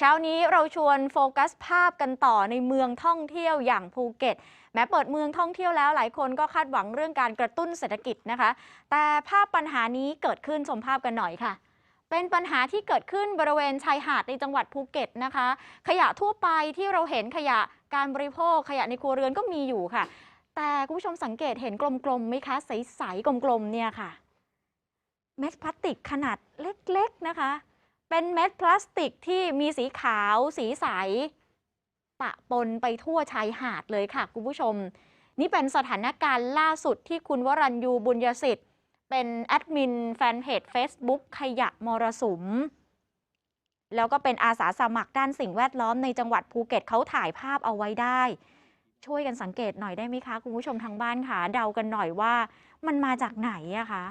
เช้านี้เราชวนโฟกัสภาพกันต่อในเมืองท่องเที่ยวอย่างภูเก็ต แม้เปิดเมืองท่องเที่ยวแล้วหลายคนก็คาดหวังเรื่องการกระตุ้นเศรษฐกิจนะคะ แต่ภาพปัญหานี้เกิดขึ้นชมภาพกันหน่อยค่ะ เป็นปัญหาที่เกิดขึ้นบริเวณชายหาดในจังหวัดภูเก็ตนะคะ ขยะทั่วไปที่เราเห็นขยะการบริโภค ขยะในครัวเรือนก็มีอยู่ค่ะ แต่คุณผู้ชมสังเกตเห็นกลมๆไหมคะใสๆกลมๆเนี่ยค่ะ เม็ดพลาสติกขนาดเล็กๆนะคะ เป็นเม็ดพลาสติกที่มีสีขาว สีใส ปะปนไปทั่วชายหาดเลยค่ะคุณผู้ชม นี่เป็นสถานการณ์ล่าสุดที่คุณวรัญยูบุญยสิทธิ์ เป็นแอดมินแฟนเพจ Facebook ขยะมรสุม แล้วก็เป็นอาสาสมัครด้านสิ่งแวดล้อมในจังหวัดภูเก็ตเขาถ่ายภาพเอาไว้ได้ ช่วยกันสังเกตหน่อยได้ไหมคะ คุณผู้ชมทางบ้านค่ะเดากันหน่อยว่า มันมาจากไหนอะคะ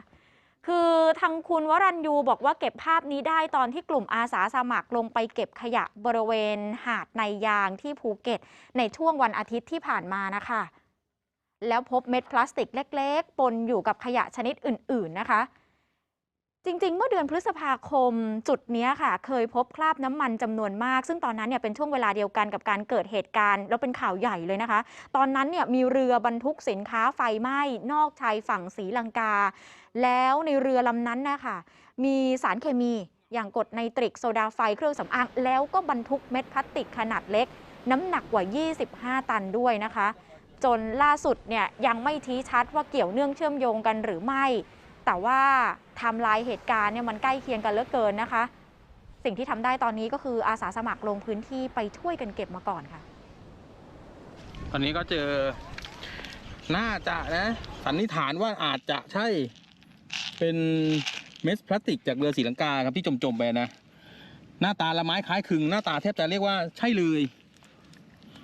คือทางคุณวรัญยูบอกว่าเก็บภาพนี้ได้ตอนที่กลุ่มอาสาสมัครลงไปเก็บขยะบริเวณหาดในยางที่ภูเก็ต ในช่วงวันอาทิตย์ที่ผ่านมานะคะ แล้วพบเม็ดพลาสติกเล็ก ๆ ปนอยู่กับขยะชนิดอื่น ๆ นะคะ จริง ๆ เมื่อเดือนพฤษภาคมจุดนี้ค่ะ เคยพบคราบน้ำมันจำนวนมาก ซึ่งตอนนั้นเนี่ยเป็นช่วงเวลาเดียวกันกับการเกิดเหตุการณ์ แล้วเป็นข่าวใหญ่เลยนะคะ ตอนนั้นเนี่ยมีเรือบรรทุกสินค้าไฟไหม้นอกชายฝั่งศรีลังกา แล้วในเรือลำนั้นนะคะมีสารเคมีอย่างกรดไนตริกโซดาไฟเครื่องสำอาง แล้วก็บรรทุกเม็ดพลาสติกขนาดเล็ก น้ำหนักกว่า 25 ตันด้วยนะคะ จนล่าสุดเนี่ยยังไม่ชี้ชัดว่าเกี่ยวเนื่องเชื่อมโยงกันหรือไม่ แต่ว่าทม์ไลน์เหตุการณ์เนี่ยมันใกล้เคียงกันเหลือเกินนะคะ สิ่งที่ทำได้ตอนนี้ก็คืออาสาสมัครลงพื้นที่ไปช่วยกันเก็บมาก่อนค่ะ ตอนนี้ก็เจอ น่าจะนะ สันนิษฐานว่าอาจจะใช่ เป็นเม็ดพลาสติกจากเรือศรีลังกาครับที่จมๆไปนะ หน้าตาละไม้คล้ายคลึงหน้าตาแทบจะเรียกว่าใช่เลย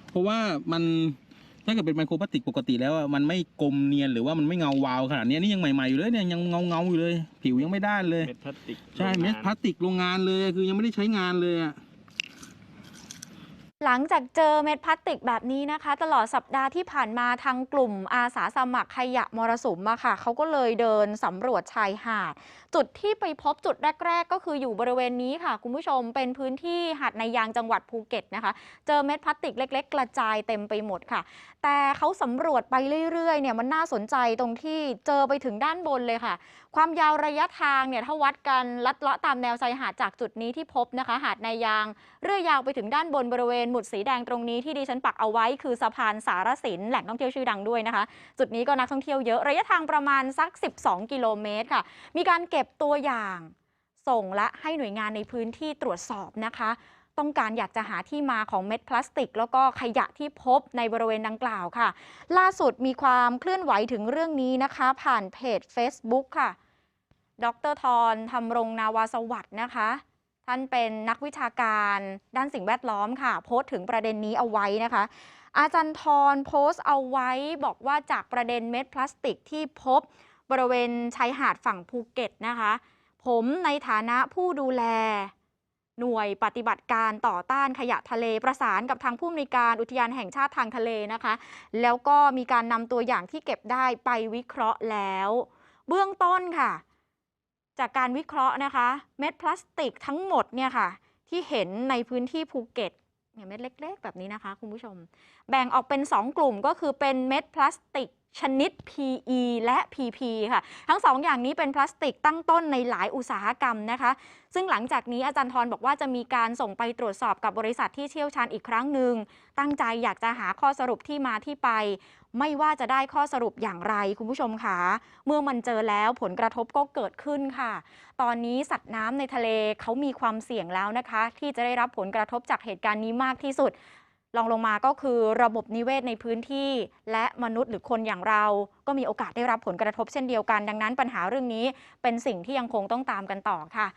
เพราะว่ามัน ถ้าเกิดเป็นไมโครพลาสติกปกติแล้วอะมันไม่กลมเนียนหรือว่ามันไม่เงาวาวขนาดนี้นี่ยังใหม่ๆอยู่เลยเนี่ยยังเงาเงาๆอยู่เลย ผิวยังไม่ด้านเลย เม็ดพลาสติกใช่เม็ดพลาสติกโรงงานเลยคือยังไม่ได้ใช้งานเลยอะ หลังจากเจอเม็ดพลาสติกแบบนี้นะคะ ตลอดสัปดาห์ที่ผ่านมาทางกลุ่มอาสาสมัครขยะมรสุมอะค่ะเขาก็เลยเดินสำรวจชายหาด จุดที่ไปพบจุดแรก ๆ ก็คืออยู่บริเวณนี้ค่ะ คุณผู้ชมเป็นพื้นที่หาดในยางจังหวัดภูเก็ตนะคะ เจอเม็ดพลาสติกเล็ก ๆ กระจายเต็มไปหมดค่ะ แต่เขาสำรวจไปเรื่อยๆเนี่ยมันน่าสนใจตรงที่เจอไปถึงด้านบนเลยค่ะ ความยาวระยะทางเนี่ยถ้าวัดกันลัดเลาะตามแนวชายหาดจากจุดนี้ที่พบนะคะ หาดในยางเรื่อยยาวไปถึงด้านบนบริเวณหมุดสีแดงตรงนี้ที่ดิฉันปักเอาไว้คือสะพานสารสินแหล่งท่องเที่ยวชื่อดังด้วยนะคะ จุดนี้ก็นักท่องเที่ยวเยอะระยะทางประมาณสัก 12 กิโลเมตรค่ะ มีการเก็บตัวอย่าง ส่งและให้หน่วยงานในพื้นที่ตรวจสอบนะคะต้องการอยากจะหาที่มาของเม็ดพลาสติก แล้วก็ขยะที่พบในบริเวณดังกล่าวค่ะ ล่าสุดมีความเคลื่อนไหวถึงเรื่องนี้นะคะ ผ่านเพจ Facebook ค่ะ ดรทรธรรมรงนาวาสวัสด์นะคะ ท่านเป็นนักวิชาการด้านสิ่งแวดล้อมค่ะ โพสต์ถึงประเด็นนี้เอาไว้นะคะ อาจารย์ทรโพสต์เอาไว้บอกว่าจากประเด็นเม็ดพลาสติกที่พบบริเวณชายหาดฝั่งภูเก็ตนะคะ ผมในฐานะผู้ดูแล หน่วยปฏิบัติการต่อต้านขยะทะเลประสานกับทางผู้อำนวยการอุทยานแห่งชาติทางทะเลนะคะ แล้วก็มีการนำตัวอย่างที่เก็บได้ไปวิเคราะห์แล้ว เบื้องต้นค่ะ จากการวิเคราะห์นะคะ เม็ดพลาสติกทั้งหมดเนี่ยค่ะ ที่เห็นในพื้นที่ภูเก็ตเนี่ยเม็ดเล็ก ๆ แบบนี้นะคะ คุณผู้ชม แบ่งออกเป็น 2 กลุ่มก็คือเป็นเม็ดพลาสติก ชนิด PE และ PP ค่ะ ทั้ง2อย่างนี้เป็นพลาสติกตั้งต้นในหลายอุตสาหกรรมนะคะ ซึ่งหลังจากนี้อาจารย์ทรบอกว่าจะมีการส่งไปตรวจสอบกับบริษัทที่เชี่ยวชาญอีกครั้งหนึ่ง ตั้งใจอยากจะหาข้อสรุปที่มาที่ไป ไม่ว่าจะได้ข้อสรุปอย่างไรคุณผู้ชมค่ะเมื่อมันเจอแล้วผลกระทบก็เกิดขึ้นค่ะ ตอนนี้สัตว์น้ำในทะเลเขามีความเสี่ยงแล้วนะคะ ที่จะได้รับผลกระทบจากเหตุการณ์นี้มากที่สุด ลองลงมาก็คือระบบนิเวศในพื้นที่ และมนุษย์หรือคนอย่างเรา ก็มีโอกาสได้รับผลกระทบเช่นเดียวกัน ดังนั้นปัญหาเรื่องนี้เป็นสิ่งที่ยังคงต้องตามกันต่อค่ะ